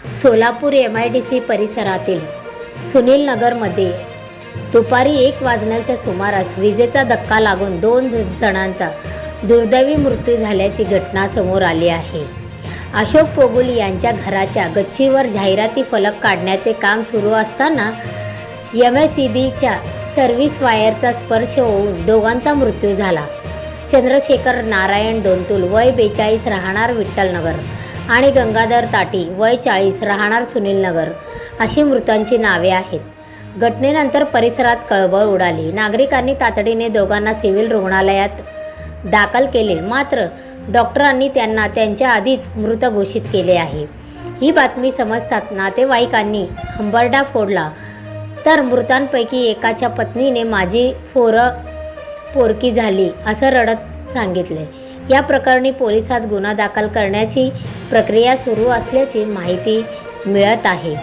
Solapur M I D C परिसरातील सुनील नगरमध्ये दुपारी एक वाजण्याच्या सुमारास विजेचा धक्का लागून दोन जणांचा दुर्दैवी मृत्यू झाल्याची घटना समोर आली आहे. अशोक पोगुल यांच्या घराच्या गच्चीवर जाहिराती फलक काढण्याचे काम सुरू असताना एम एस सी बीच्या सर्व्हिस वायरचा स्पर्श होऊन दोघांचा मृत्यू झाला. चंद्रशेखर नारायण दोंतुल वय बेचाळीस राहणार विठ्ठलनगर. आणि गंगाधर ताटी वय चाळीस राहणार सुनीलनगर अशी मृतांची नावे आहेत. घटनेनंतर परिसरात कळबळ उडाली. नागरिकांनी तातडीने दोघांना सिव्हिल रुग्णालयात दाखल केले. मात्र डॉक्टरांनी त्यांना त्यांच्या आधीच मृत घोषित केले आहे. ही बातमी समजतात नातेवाईकांनी हंबरडा फोडला. तर मृतांपैकी एकाच्या पत्नीने माझी फोर पोरकी झाली असं रडत सांगितले. या प्रकरणी पोलिसात गुन्हा दाखल करण्याची प्रक्रिया सुरू असल्याची माहिती मिळत आहे.